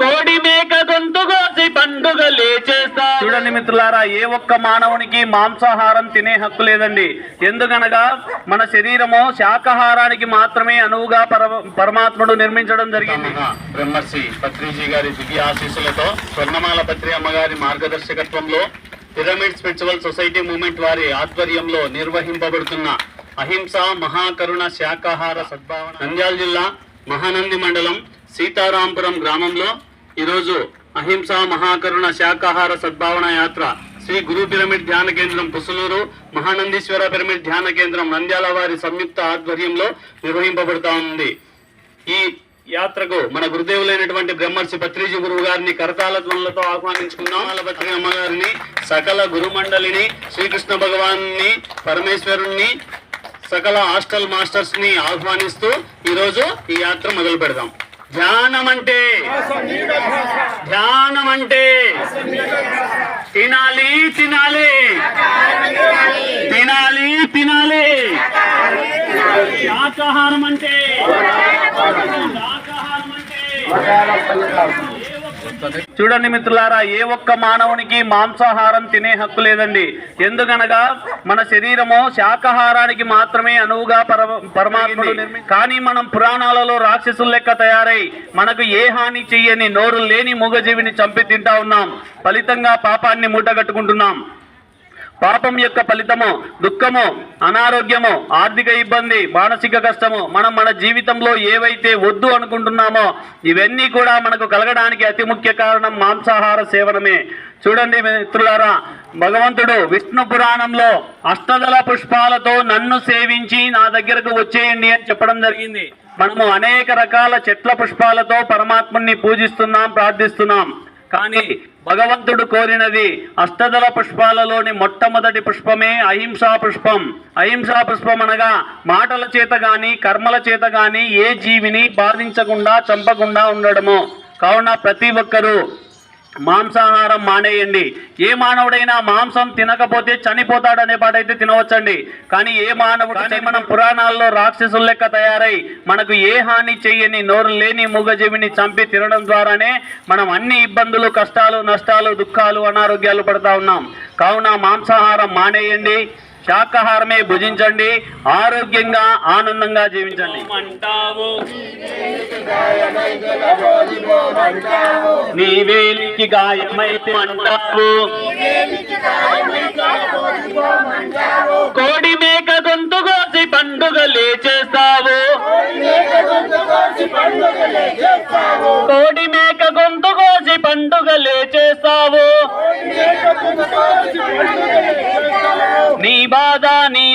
కోడి మేక గొంతు కోసి పండుగలే చేస్తారు చూడండి మిత్రులారా ఏ ఒక్క మానవునికి మాంసాహారం తినే హక్కు లేదండి. ఎందుకనగా మన శరీరము శాకాహారానికి మాత్రమే అనువుగా పర- పరమాత్ముడు నిర్మించడం జరిగింది. మహా బ్రహ్మర్షి పత్రిజీ గారి దివ్య ఆశీస్సులతో స్వర్ణమాల పత్రి అమ్మగారి మార్గదర్శకత్వంలో పిరమిడ్ స్పిరిచువల్ సొసైటీ మూవ్మెంట్ వారి ఆధ్వర్యంలో నిర్వహింపబడుతున్న అహింస మహాకరుణ శాకాహార సద్భావన నంద్యాల జిల్లా మహానంది మండలం సీతారాంపురం గ్రామంలో ఈరోజు అహింస మహాకరుణ శాకాహార సద్భావన యాత్ర శ్రీ గురు పిరమిడ్ ధ్యాన కేంద్రం పుసలూరు మహానందీశ్వర పిరమిడ్ ధ్యాన కేంద్రం నంద్యాల వారి సంయుక్త ఆధ్వర్యంలో నిర్వహింపబడుతా ఉంది. ఈ యాత్రకు మన గురుదేవులైనటువంటి బ్రహ్మర్షి పత్రిజీ గురువు గారిని కరతాల ధ్వనులతో ఆహ్వానించుకున్నాం. పత్రి అమ్మగారిని సకల గురుమండలిని శ్రీకృష్ణ భగవాన్ని పరమేశ్వరుణ్ణి సకల హాస్టల్ మాస్టర్స్ని ఆహ్వానిస్తూ ఈరోజు ఈ యాత్ర మొదలు పెడదాం ధ్యానం అంటే ధ్యానం అంటే తినాలి తినాలి. తినాలి తినాలి. శాకాహారం అంటే శాకాహారం అంటే చూడండి మిత్రులారా ఏ ఒక్క మానవునికి మాంసాహారం తినే హక్కు లేదండి. ఎందుకనగా మన శరీరము శాకాహారానికి మాత్రమే అనువుగా పర- పరమాత్ముడు కానీ మనం పురాణాలలో రాక్షసుల లెక్క తయారై మనకు ఏ హాని చెయ్యని నోరు లేని మూగజీవిని చంపి తింటా ఉన్నాం. ఫలితంగా పాపాన్ని మూటగట్టుకుంటున్నాం. పాపం యొక్క ఫలితము దుఃఖము అనారోగ్యము ఆర్థిక ఇబ్బంది మానసిక కష్టము మనం మన జీవితంలో ఏవైతే వద్దు అనుకుంటున్నామో ఇవన్నీ కూడా మనకు కలగడానికి అతి ముఖ్య కారణం మాంసాహార సేవనమే. చూడండి మిత్రులారా భగవంతుడు విష్ణు పురాణంలో అష్టదళ పుష్పాలతో నన్ను సేవించి నా దగ్గరకు వచ్చేయండి అని చెప్పడం జరిగింది. మనము అనేక రకాల చెట్ల పుష్పాలతో పరమాత్ముని పూజిస్తున్నాం ప్రార్థిస్తున్నాం. కానీ భగవంతుడు కోరినది అష్టదళ పుష్పాలలోని మొట్టమొదటి పుష్పమే అహింసా పుష్పం. అహింసా పుష్పం అనగా మాటల చేత కానీ కర్మల చేత కానీ ఏ జీవిని బాధించకుండా చంపకుండా ఉండడము. కావున ప్రతి ఒక్కరూ మాంసాహారం మానేయండి. ఏ మానవుడైనా మాంసం తినకపోతే చనిపోతాడనే పాట అయితే తినవచ్చండి. కానీ ఏ మానవుడు మనం పురాణాల్లో రాక్షసుల లెక్క తయారై మనకు ఏ హాని చెయ్యని నోరు లేని మూగజీవిని చంపి తినడం ద్వారానే మనం అన్ని ఇబ్బందులు కష్టాలు నష్టాలు దుఃఖాలు అనారోగ్యాలు పడతా ఉన్నాం. కావున మాంసాహారం మానేయండి. శాకాహారమే భుజించండి ఆరోగ్యంగా ఆనందంగా జీవించండి. అంటావు నీ వేలికి గాయమైతే అంటావు. కోడి మేక గొంతు కోసి పండుగలే చేస్తావు కోడి మేక గొంతు కోసి పండుగలే చేస్తావు నీ బాధ నీ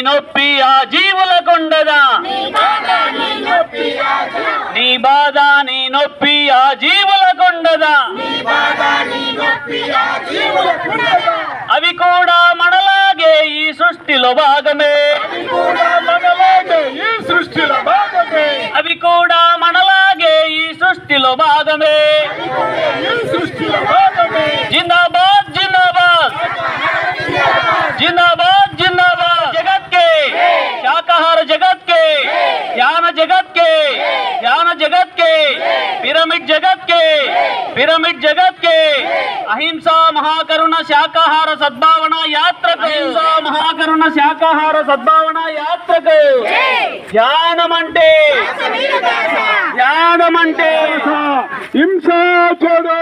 నొప్పి ఆ జీవులకుండదా నీ బాధ నీ నొప్పి ఆ జీవులకుండదా అవి కూడా మనలాగే ఈ సృష్టిలో భాగమే మహాకరుణ శాకాహార సద్భావన యాత్రకు. మహాకరుణ శాకాహార సద్భావన యాత్రకు. జ్ఞానమంటే జ్ఞానమంటే హింసా చూడు